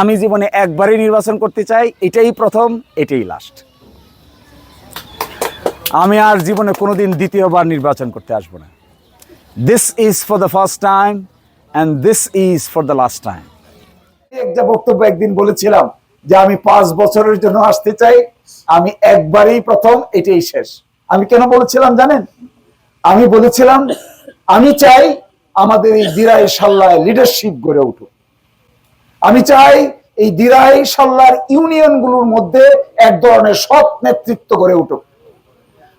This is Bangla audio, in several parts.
আমি জীবনে একবারই নির্বাচন করতে চাই, এটাই প্রথম, এটাই লাস্ট আমি আর জীবনে কোনোদিন দ্বিতীয়বার নির্বাচন করতে আসব না। This is for the first time and this is for the last time একটা বক্তব্য একদিন বলেছিলাম যে আমি পাঁচ বছরের জন্য আসতে চাই, আমি একবারই প্রথম, এটাই শেষ। আমি কেন বলেছিলাম জানেন? আমি বলেছিলাম, আমি চাই আমাদের এই দিরাই সাল্লায় লিডারশিপ গড়ে উঠুক। আমি চাই এই দিরাই সাল্লার ইউনিয়নগুলোর মধ্যে এক ধরনের সৎ নেতৃত্ব গড়ে উঠুক।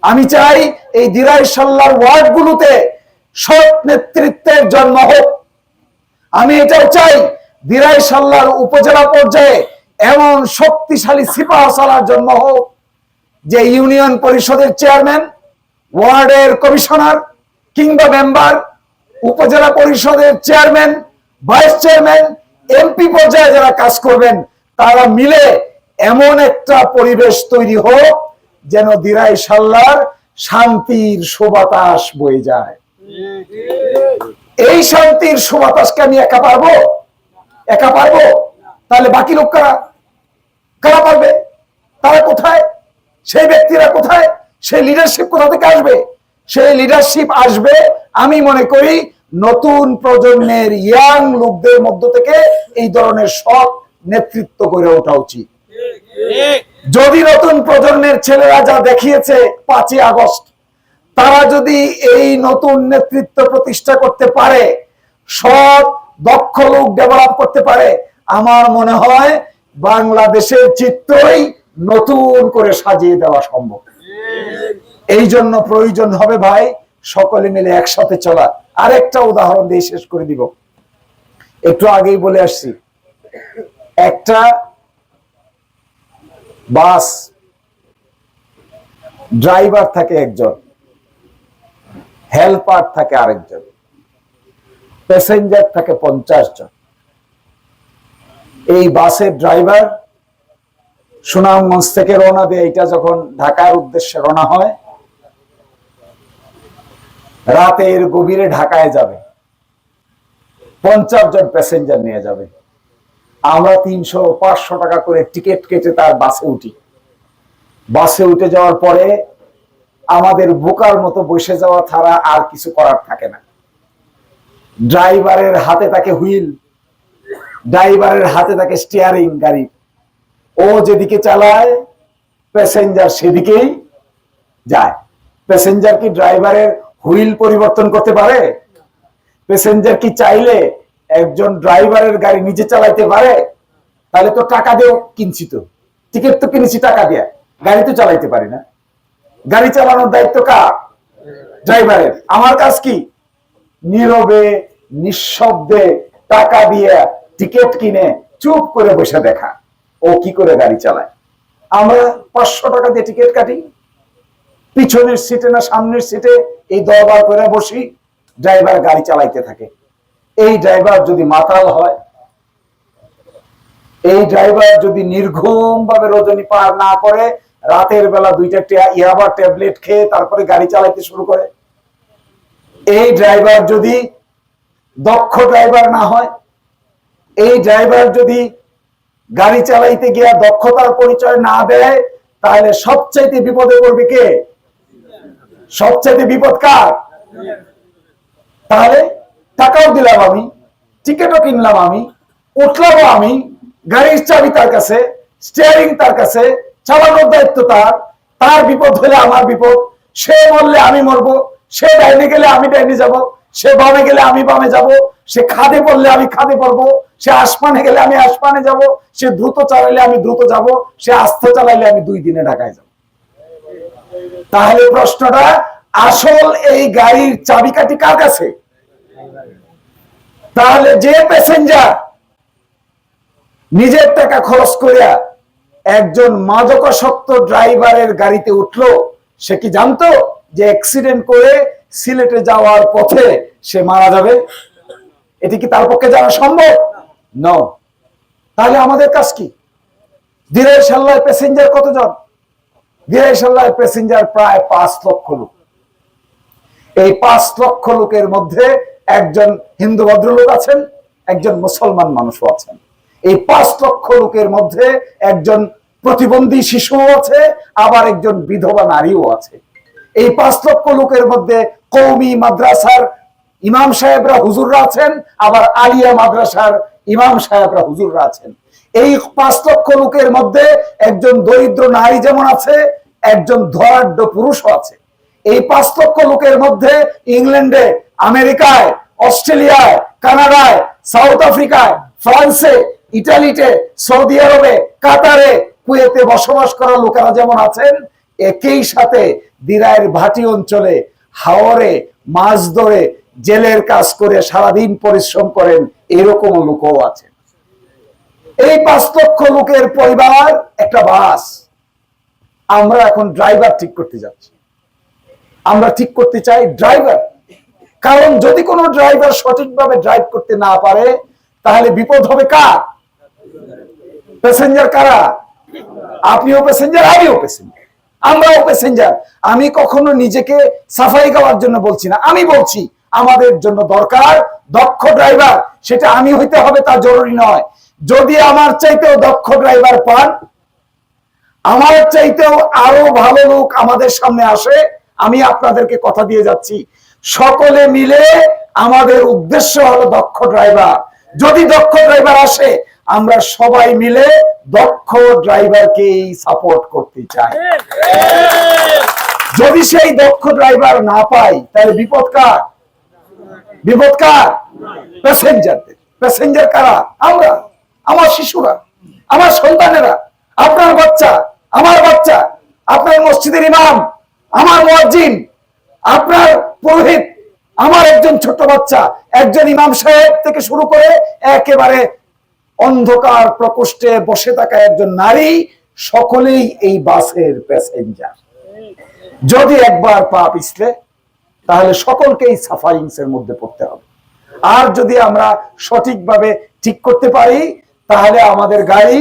আমি চাই এই দিরাই সাল্লার ওয়ার্ড গুলোতে সৎ নেতৃত্বের জন্ম হোক। আমি এটাও চাই দিরাই সাল্লার উপজেলা পর্যায়ে এমন শক্তিশালী সিপাহ সালার জন্ম হোক, যে ইউনিয়ন পরিষদের চেয়ারম্যান, ওয়ার্ডের কমিশনার কিংবা মেম্বার, উপজেলা পরিষদের চেয়ারম্যান, ভাইস চেয়ারম্যান এমপি পর্যায়ে যারা কাজ করবেন, তারা মিলে এমন একটা পরিবেশ তৈরি হোক যেন দিরাই সাল্লার শান্তির সুবাতাস বয়ে যায়। এই শান্তির সুবাতাসকে আমি একা পারব? একা পারব? তাহলে বাকি লোক কারা কারা পারবে? তারা কোথায়? সেই ব্যক্তিরা কোথায়? সেই লিডারশিপ কোথা থেকে আসবে? সেই লিডারশিপ আসবে, আমি মনে করি নতুন প্রজন্মের ইয়াং লোকদের মধ্য থেকে এই ধরনের সৎ নেতৃত্ব গড়ে ওঠা উচিত। যদি নতুন প্রজন্মের ছেলেরা যা দেখিয়েছে পাঁচই আগস্ট, তারা যদি এই নতুন নেতৃত্ব প্রতিষ্ঠা করতে পারে, সৎ, দক্ষ লোক ডেভেলপ করতে পারে, আমার মনে হয় বাংলাদেশের চিত্রই নতুন করে সাজিয়ে দেওয়া সম্ভব। এই জন্য প্রয়োজন হবে ভাই, সকলে মিলে একসাথে চলা আরেকটা উদাহরণ দিয়ে শেষ করে দিব। একটু আগেই বলে আসছি। একটা বাস ড্রাইভার থাকে একজন, হেল্পার থাকে আরেকজন, প্যাসেঞ্জার থাকে পঞ্চাশ জন। এই বাসের ড্রাইভার সুনামগঞ্জ থেকে রওনা দেয়। এটা যখন ঢাকার উদ্দেশ্যে রওনা হয় রাতের গভীরে ঢাকায় যাবে। পঞ্চাশ জন প্যাসেঞ্জার নিয়ে যাবে। আমরা তিনশো পাঁচশো টাকা করে টিকিট কেটে তার বাসে উঠি। বাসে উঠে যাওয়ার পরে আমাদের বোকার মতো বসে যাওয়া ছাড়া আর কিছু করার থাকে না। ড্রাইভারের হাতে তাকে হুইল, ড্রাইভারের হাতে তাকে স্টিয়ারিং গাড়ি। ও যেদিকে চালায় প্যাসেঞ্জার সেদিকেই যায়। প্যাসেঞ্জার কি ড্রাইভারের হুইল পরিবর্তন করতে পারে? প্যাসেঞ্জার কি চাইলে একজন ড্রাইভারের গাড়ি নিজে চালাইতে পারে? তাহলে তো টাকা দিয়েও কিনছি তো। টিকিট তো কিনেছি, টাকা দিয়ে। গাড়ি তো চালাইতে পারি না। গাড়ি চালানোর দায়িত্ব কার? ড্রাইভারের। আমার কাজ কি? নীরবে, নিঃশব্দে টাকা দিয়ে টিকিট কিনে চুপ করে বসে দেখা। ও কি করে গাড়ি চালায়? আমরা পাঁচশো টাকা দিয়ে টিকিট কাটি। পিছনের সিটে না সামনের সিটে এই দরবার করে বসি ড্রাইভার গাড়ি চালাইতে থাকে। এই ড্রাইভার যদি মাতাল হয়, এই ড্রাইভার যদি নির্ঘুম ভাবে রজনী পার না করে, রাতের বেলা দুইটা ইয়াবার ট্যাবলেট খেয়ে তারপরে গাড়ি চালাইতে শুরু করে। এই ড্রাইভার যদি দক্ষ ড্রাইভার না হয়, এই ড্রাইভার যদি গাড়ি চালাইতে গিয়া দক্ষতার পরিচয় না দেয়, তাহলে সবচাইতে বিপদে পড়বে কে? সবচাইতে বিপদ কার? তাহলে টাকাও দিলাম আমি টিকিটও কিনলাম আমি, উঠলামও আমি, গাড়ির চাবি তার কাছে স্টিয়ারিং তার কাছে, চালানোর দায়িত্ব তার তার বিপদ হলে আমার বিপদ, সে মরলে আমি মরবো, সে ডাইনে গেলে আমি ডাইনে যাব, সে বামে গেলে আমি বামে যাব, সে খাদে পড়লে আমি খাদে পড়ব, সে আসমানে গেলে আমি আসমানে যাব, সে দ্রুত চালাইলে আমি দ্রুত যাব, সে আস্তে চালাইলে আমি দুই দিনে ঢাকায় যাব। তাহলে প্রশ্নটা, আসল এই গাড়ির চাবিকাঠি কার কাছে? তাহলে যে প্যাসেঞ্জার নিজের টাকা খরচ করিয়া একজন মাদকাসক্ত ড্রাইভারের গাড়িতে উঠল, সে কি জানতো যে অ্যাক্সিডেন্ট করে সিলেটে যাওয়ার পথে সে মারা যাবে? এটি কি তার পক্ষে জানা সম্ভব? ন তাহলে আমাদের কাজ কি? দিনের সাল্লায় প্যাসেঞ্জার কতজন? সাল্লায় প্যাসেঞ্জার প্রায় পাঁচ লক্ষ লোক। এই পাঁচ লক্ষ লোকের মধ্যে একজন হিন্দু ভদ্রলোক আছেন, একজন মুসলমান মানুষও আছেন। এই পাঁচ লক্ষ লোকের মধ্যে একজন প্রতিবন্ধী শিশুও আছে, আবার একজন বিধবা নারীও আছে। এই পাঁচ লক্ষ লোকের মধ্যে কৌমি মাদ্রাসার ইমাম সাহেবরা হুজুররা আছেন, আবার আলিয়া মাদ্রাসার ইমাম সাহেবরা হুজুররা আছেন। এই পাঁচ লক্ষ লোকের মধ্যে একজন দরিদ্র নারী যেমন আছে, একজন ধরাঢ্য পুরুষও আছে। এই পাঁচ লক্ষ লোকের মধ্যে ইংল্যান্ডে, আমেরিকায়, অস্ট্রেলিয়ায়, কানাডায়, সাউথ আফ্রিকায়, ফ্রান্সে, ইটালিতে, সৌদি আরবে, কাতারে, কুয়েতে বসবাস করা লোকেরা যেমন আছেন, একই সাথে দিরায়ের ভাটি অঞ্চলে হাওরে মাছ ধরে জেলের কাজ করে সারাদিন পরিশ্রম করেন এরকম লোকও আছেন এই পাঁচ লক্ষ লোকের পরিবার, একটা বাস। আমরা এখন ড্রাইভার ঠিক করতে যাচ্ছি। আমরা ঠিক করতে চাই ড্রাইভার কারণ যদি কোনো ড্রাইভার সঠিকভাবে ড্রাইভ করতে না পারে, তাহলে বিপদ হবে কার? প্যাসেঞ্জার কারা? আপনিও প্যাসেঞ্জার আমিও প্যাসেঞ্জার আমরাও প্যাসেঞ্জার আমি কখনো নিজেকে সাফাই গাওয়ার জন্য বলছি না। আমি বলছি, আমাদের জন্য দরকার দক্ষ ড্রাইভার সেটা আমি হইতে হবে, তা জরুরি নয়। যদি আমার চাইতেও দক্ষ ড্রাইভার পান, আমার চাইতেও আরও ভালো লোক আমাদের সামনে আসে, আমি আপনাদেরকে কথা দিয়ে যাচ্ছি। সকলে মিলে আমাদের উদ্দেশ্য হলো দক্ষ ড্রাইভার যদি দক্ষ ড্রাইভার আসে, আমরা সবাই মিলে দক্ষ ড্রাইভারকেই সাপোর্ট করতে চাই। যদি সেই দক্ষ ড্রাইভার না পাই তাহলে বিপদ কার? বিপদ কার? প্যাসেঞ্জারদের প্যাসেঞ্জার কারা? আমরা। আমার শিশুরা, আমার সন্তানেরা, আপনার বাচ্চা, আমার বাচ্চা, আপনার মসজিদের ইমাম, আমার মুয়াজ্জিন, আপনার পুরোহিত, আমার একজন ছোট বাচ্চা, একজন ইমাম সাহেব থেকে শুরু করে একেবারে অন্ধকার প্রকোষ্ঠে বসে থাকা একজন নারী, সকলেই এই বাসের প্যাসেঞ্জার। যদি একবার পা পিছলে তাহলে সকলকেই সাফারিংস এর মধ্যে পড়তে হবে। আর যদি আমরা সঠিকভাবে ঠিক করতে পারি তাহলে আমাদের গাড়ি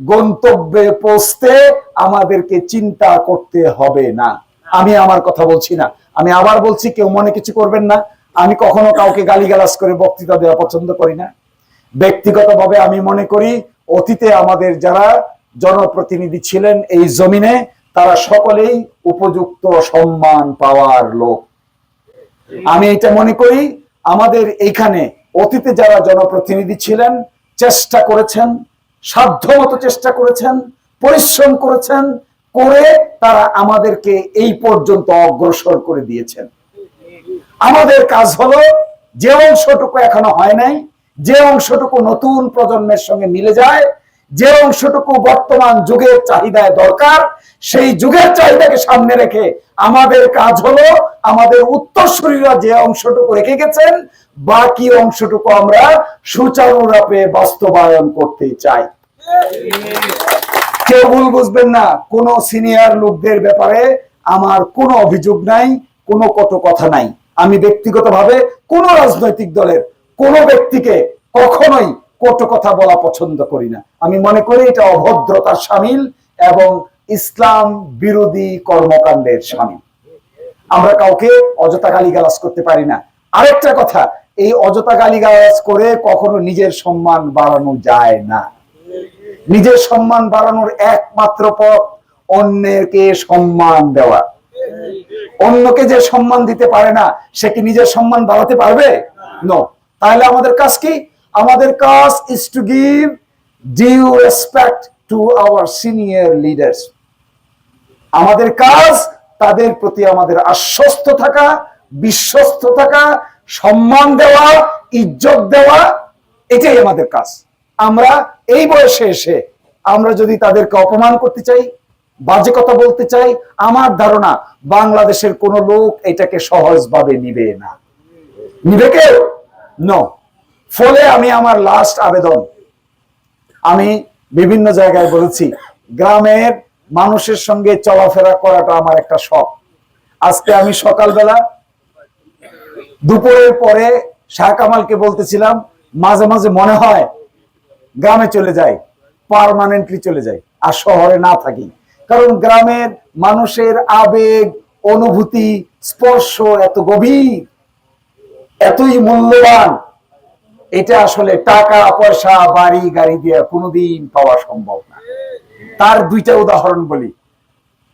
গন্তব্যে পৌঁছতে আমাদেরকে চিন্তা করতে হবে না। আমি আমার কথা বলছি না। আমি আবার বলছি, কেউ মনে কিছু করবেন না। আমি কখনো কাউকে গালিগালাজ করে বক্তৃতা দেওয়া পছন্দ করি না। ব্যক্তিগতভাবে আমি মনে করি, অতীতে আমাদের যারা জনপ্রতিনিধি ছিলেন এই জমিনে, তারা সকলেই উপযুক্ত সম্মান পাওয়ার লোক। আমি এটা মনে করি, আমাদের এইখানে অতীতে যারা জনপ্রতিনিধি ছিলেন চেষ্টা করেছেন, সাধ্যমতো চেষ্টা করেছেন, পরিশ্রম করেছেন, করে তারা আমাদেরকে এই পর্যন্ত অগ্রসর করে দিয়েছেন। আমাদের কাজ হলো যে অংশটুকু এখনও হয় নাই, যে অংশটুকু নতুন প্রজন্মের সঙ্গে মিলে যায় যে অংশটুকু বর্তমান যুগের চাহিদায় দরকার, সেই যুগের চাহিদাকে সামনে রেখে আমাদের কাজ হলো আমাদের উত্তরসূরিরা যে অংশটুকু রেখে গেছেন, বাকি অংশটুকু আমরা সুচারুরূপে বাস্তবায়ন করতে চাই। কেউ ভুল বুঝবেন না, কোন সিনিয়র লোকদের ব্যাপারে আমার কোনো অভিযোগ নাই, কোনো কত কথা নাই। আমি ব্যক্তিগতভাবে কোন রাজনৈতিক দলের কোন ব্যক্তিকে কখনোই কটু কথা বলা পছন্দ করি না। আমি মনে করি এটা অভদ্রতার সামিল এবং ইসলাম বিরোধী কর্মকাণ্ডের সামিল। আমরা কাউকে অযথা গালিগালাজ করতে পারি না। আরেকটা কথা, এই অযথা গালিগালাজ করে কখনো নিজের সম্মান বাড়ানো যায় না। নিজের সম্মান বাড়ানোর একমাত্র পথ অন্যকে সম্মান দেওয়া। অন্যকে যে সম্মান দিতে পারে না, সে কি নিজের সম্মান বাড়াতে পারবে? নো তাহলে আমাদের কাজ কি? আমাদের কাজ is to give due respect to our senior leaders আমাদের কাজ তাদের প্রতি আমাদের আশ্বস্ত থাকা, বিশ্বস্ত থাকা, সম্মান দেওয়া, ইজ্জত দেওয়া, এটাই আমাদের কাজ। আমরা এই বয়সে এসে আমরা যদি তাদেরকে অপমান করতে চাই, বাজে কথা বলতে চাই, আমার ধারণা বাংলাদেশের কোন লোক এটাকে সহজভাবে নিবে না। নিবে কেউ নো ফলে আমি আমার লাস্ট আবেদন। আমি বিভিন্ন জায়গায় বলেছি, গ্রামের মানুষের সঙ্গে চলাফেরা করাটা আমার একটা শখ। আজকে আমি সকালবেলা দুপুরের পরে শাহ কামালকে বলতেছিলাম, মাঝে মাঝে মনে হয় গ্রামে চলে যাই পারমানেন্টলি চলে যাই, আর শহরে না থাকি। কারণ গ্রামের মানুষের আবেগ, অনুভূতি, স্পর্শ এত গভীর, এতই মূল্যবান এটা আসলে টাকা, পয়সা, বাড়ি, গাড়ি দিয়ে কোনোদিন পাওয়া সম্ভব না। তার দুইটা উদাহরণ বলি।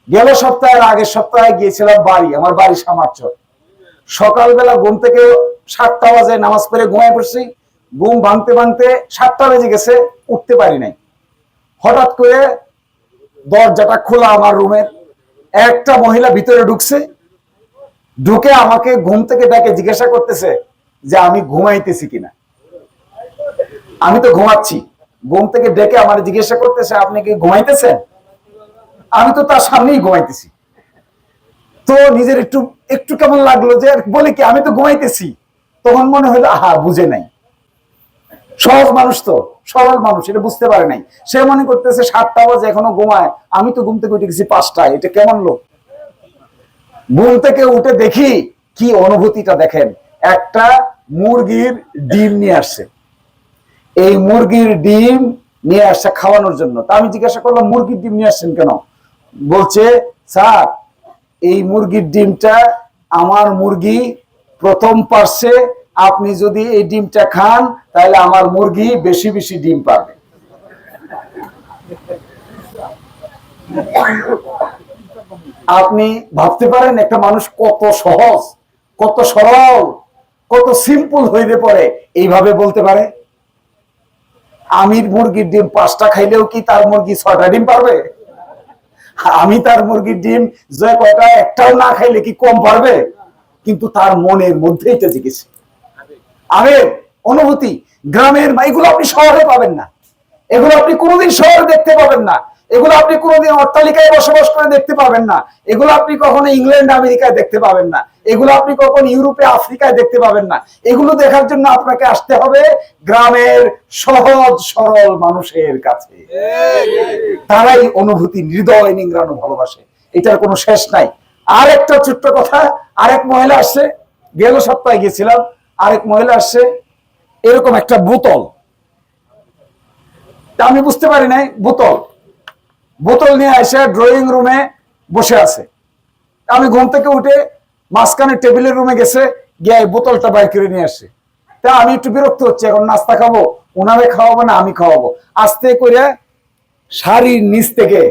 গেল সপ্তাহের আগের সপ্তাহে গিয়েছিলাম বাড়ি, আমার বাড়ি সামার্চ সকালবেলা ঘুম থেকে সাতটা বাজে নামাজ পড়ে ঘুমায় পড়ছি। ঘুম ভাঙতে ভাঙতে সাতটা বেজে গেছে, উঠতে পারি নাই। হঠাৎ করে দরজাটা খোলা আমার রুমের। একটা মহিলা ভিতরে ঢুকছে। ঢুকে আমাকে ঘুম থেকে ডাকে জিজ্ঞাসা করতেছে যে আমি ঘুমাইতেছি কিনা। আমি তো ঘুমাচ্ছি। ঘুম থেকে ডেকে আমার জিজ্ঞাসা করতেছে, আপনি কি ঘুমাইতেছেন? আমি তো তার সামনেই ঘুমাইতেছি। তো নিজের একটু একটু কেমন লাগল যে, বলে কি, আমি তো ঘুমাইতেছি। তখন মনে হলো, আহা, বুঝে নাই। সহজ মানুষ তো, সরল মানুষ, এটা বুঝতে পারে নাই। সে মনে করতেছে, সাতটা বাজে, এখনও ঘুমায়। আমি তো ঘুম থেকে উঠে গেছি পাঁচটায়, এটা কেমন লোক? ঘুম থেকে উঠে দেখি কি অনুভূতিটা দেখেন। একটা মুরগির ডিম নিয়ে আসছে। এই মুরগির ডিম নিয়ে আসছে খাওয়ানোর জন্য। তা আমি জিজ্ঞাসা করলাম, মুরগির ডিম নিয়ে আসছেন কেন? বলছে, স্যার, এই মুরগির ডিমটা আমার মুরগি প্রথম পারছে। আপনি যদি এই ডিমটা খান, তাহলে আমার মুরগি বেশি বেশি ডিম পাবে। আপনি ভাবতে পারেন, একটা মানুষ কত সহজ, কত সরল, কত সিম্পল হইতে পারে, এইভাবে বলতে পারে? আমির মুরগির ডিম পাঁচটা খাইলেও কি তার মুরগি ছয়টা ডিম পারবে? আমি তার মুরগির ডিম যে কয়টা একটাও না খাইলে কি কম পারবে? কিন্তু তার মনের মধ্যেই তো জিজ্ঞেস। আবেগ অনুভূতি, গ্রামের এগুলো আপনি শহরে পাবেন না। এগুলো আপনি কোনোদিন শহরে দেখতে পাবেন না। এগুলো আপনি কোনোদিন অট্টালিকায় বসবাস করে দেখতে পাবেন না। এগুলো আপনি কখনো ইংল্যান্ড, আমেরিকায় দেখতে পাবেন না। এগুলো আপনি কখন ইউরোপে, আফ্রিকায় দেখতে পাবেন না। এগুলো দেখার জন্য আপনাকে আসতে হবে গ্রামের সহজ, সরল মানুষের কাছে। তারাই অনুভূতি, হৃদয় নিংড়ানো ভালোবাসে। এটার কোনো শেষ নাই। আর একটা ছোট্ট কথা, আরেক মহিলা আসছে। গেল সপ্তাহে গেছিলাম, আরেক মহিলা আসছে। এরকম একটা বোতল। আমি বুঝতে পারি নাই, বোতল। বোতল নিয়ে এসে ড্রয়িং রুমে বসে আছে। আমি ঘুম থেকে উঠে মাঝখানে টেবিলের রুমে গেছে, গিয়ে বোতলটা বাইর করে নিয়ে আসে। তা আমি একটু বিরক্ত হচ্ছি, এখন নাস্তা খাব ওনারে খাওয়াবো না আমি খাওয়াবো। আস্তে করে শাড়ির নিচ থেকে,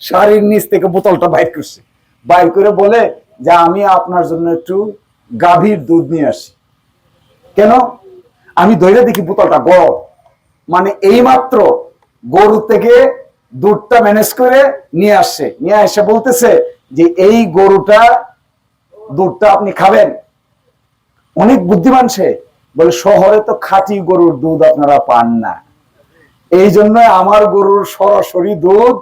শাড়ির নিচ থেকে বোতলটা বাইর করছে। বাইর করে বলে যে আমি আপনার জন্য একটু গাভীর দুধ নিয়ে আসি। কেন? আমি ধরে দেখি বোতলটা গরম। মানে এইমাত্র গরু থেকে দুধটা ম্যানেজ করে নিয়ে আসছে নিয়ে এসে বলতেছে যে এই গরুটা দুধটা আপনি খাবেন। অনেক বুদ্ধিমান সে। বলে, শহরে তো খাঁটি গরুর দুধ আপনারা পান না। এই জন্য আমার গরুর সরাসরি দুধ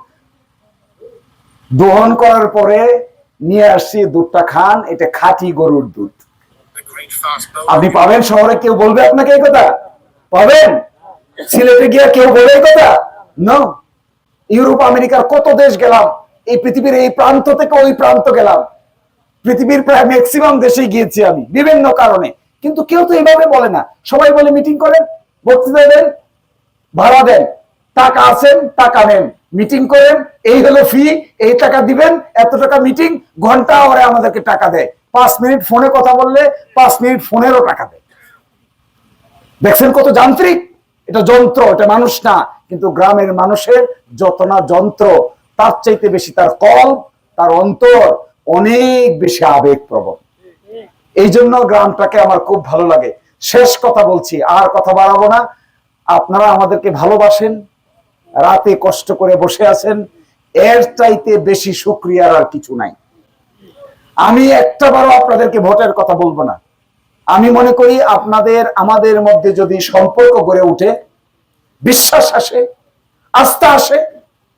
দহন করার পরে নিয়ে আসছি, দুধটা খান, এটা খাঁটি গরুর দুধ. আপনি পাবেন শহরে? কেউ বলবে আপনাকে এই কথা? পাবেন? সিলেটে গিয়ে কেউ বলবে এই কথা? নো ইউরোপ, আমেরিকার কত দেশ গেলাম? এই পৃথিবীর এই প্রান্ত থেকে ওই প্রান্ত গেলাম। পৃথিবীর প্রায় ম্যাক্সিমাম দেশে গিয়েছি আমি, বিভিন্ন কারণে। কিন্তু কেউ তো এইভাবে বলে না। সবাই বলে মিটিং করেন, বক্তৃতা দেন, ভাড়া দেন, টাকা আছেন, টাকা নেন। মিটিং করেন, এই হলো ফি এই টাকা দিবেন, এত টাকা মিটিং ঘণ্টা ওরা আমাদেরকে টাকা দেয়। পাঁচ মিনিট ফোনে কথা বললে পাঁচ মিনিট ফোনেরও টাকা দেয়। দেখছেন কত যান্ত্রিক? এটা যন্ত্র, এটা মানুষ না, কিন্তু গ্রামের মানুষের যত না যন্ত্র, তার চাইতে বেশি তার কল, তার অন্তর অনেক বেশি আবেগ প্রবণ এই জন্য গ্রামটাকে আমার খুব ভালো লাগে। শেষ কথা বলছি, আর কথা বাড়াবো না। আপনারা আমাদেরকে ভালোবাসেন, রাতে কষ্ট করে বসে আছেন, এর চাইতে বেশি সুক্রিয়ার আর কিছু নাই। আমি একটা বারও আপনাদেরকে ভোটের কথা বলব না। আমি মনে করি আপনাদের, আমাদের মধ্যে যদি সম্পর্ক গড়ে উঠে, বিশ্বাস আসে, আস্থা আসে,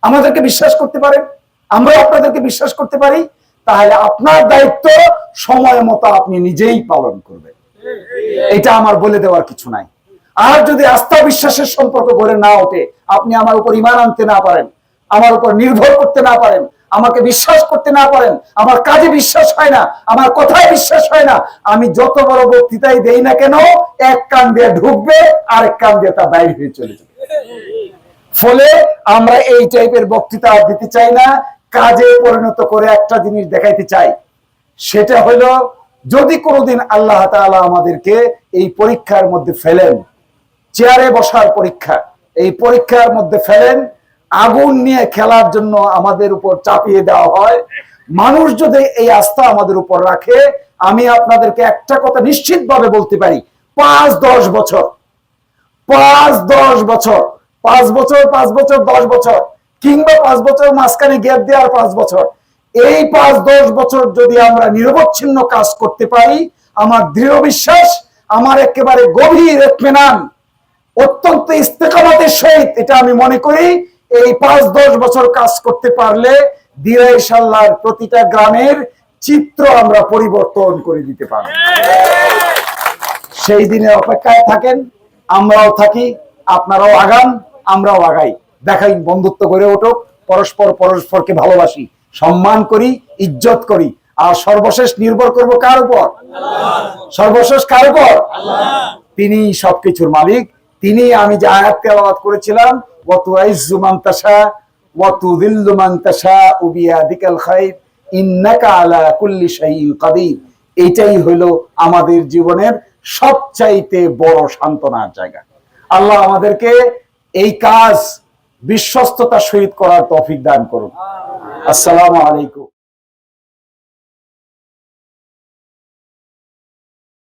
আমাদেরকে বিশ্বাস করতে পারেন। আমরা আপনাদেরকে বিশ্বাস করতে পারি। তাহলে আপনার দায়িত্ব সময় মতো আপনি নিজেই পালন করবেন। এটা আমার বলে দেওয়ার কিছু নাই। আর যদি আস্থা বিশ্বাসের সম্পর্ক গড়ে না ওঠে, আপনি আমার উপর ইমান আনতে না পারেন, আমার উপর নির্ভর করতে না পারেন, আমাকে বিশ্বাস করতে না পারেন, আমার কাজে বিশ্বাস হয় না, আমার কথায় বিশ্বাস হয় না, আমি যত বড় বক্তৃতাই দেই না কেন, এক কান দিয়ে ঢুকবে আর এক কান দিয়ে তা বাইরে হয়ে চলে যাবে। ফলে আমরা এই টাইপের বক্তৃতা দিতে চাই না কাজে পরিণত করে একটা জিনিস দেখাইতে চাই। সেটা হলো যদি কোনোদিন আল্লাহ তাআলা আমাদেরকে এই পরীক্ষার মধ্যে ফেলেন, চেয়ারে বসার পরীক্ষা, এই পরীক্ষার মধ্যে ফেলেন, আগুন নিয়ে খেলার জন্য আমাদের উপর চাপিয়ে দেওয়া হয়, মানুষ যদি এই আস্থা আমাদের উপর রাখে, আমি আপনাদেরকে একটা কথা নিশ্চিতভাবে বলতে পারি, পাঁচ দশ বছর, পাঁচ দশ বছর, পাঁচ বছর পাঁচ বছর, দশ বছর কিংবা পাঁচ বছর মাঝখানে গ্যাপ দেওয়ার পাঁচ বছর। এই পাঁচ, দশ বছর যদি আমরা নিরবচ্ছিন্ন কাজ করতে পারি, আমার দৃঢ় বিশ্বাস, আমার একেবারে গভীর এতমেনান অত্যন্ত ইস্তেকামাতের সহিত এটা আমি মনে করি, এই পাঁচ, দশ বছর কাজ করতে পারলে দিরাই সাল্লার প্রতিটা গ্রামের চিত্র আমরা পরিবর্তন করে দিতে পারব। সেই দিনে অপেক্ষায় থাকেন, আমরাও থাকি, আপনারাও আগান, আমরাও আগাই। দেখাই বন্ধুত্ব গড়ে উঠুক। পরস্পর পরস্পরকে ভালোবাসি, সম্মান করি, ইজ্জত করি। আর সর্বশেষ নির্ভর করব কার উপর? সর্বশেষ কার উপর? তিনি সবকিছুর মালিক। তিনি আমি যে আয়াত তেলাওয়াত করেছিলাম উবিয়াদিকাল খাইর, ইন্নাকা আলা কুল্লি কাদির। এইটাই হলো আমাদের জীবনের সবচাইতে বড় সান্ত্বনার জায়গা। আল্লাহ আমাদেরকে এই কাজ বিশ্বস্ততার শহীদ করার তফিক দান করুন। আসসালামু আলাইকুম।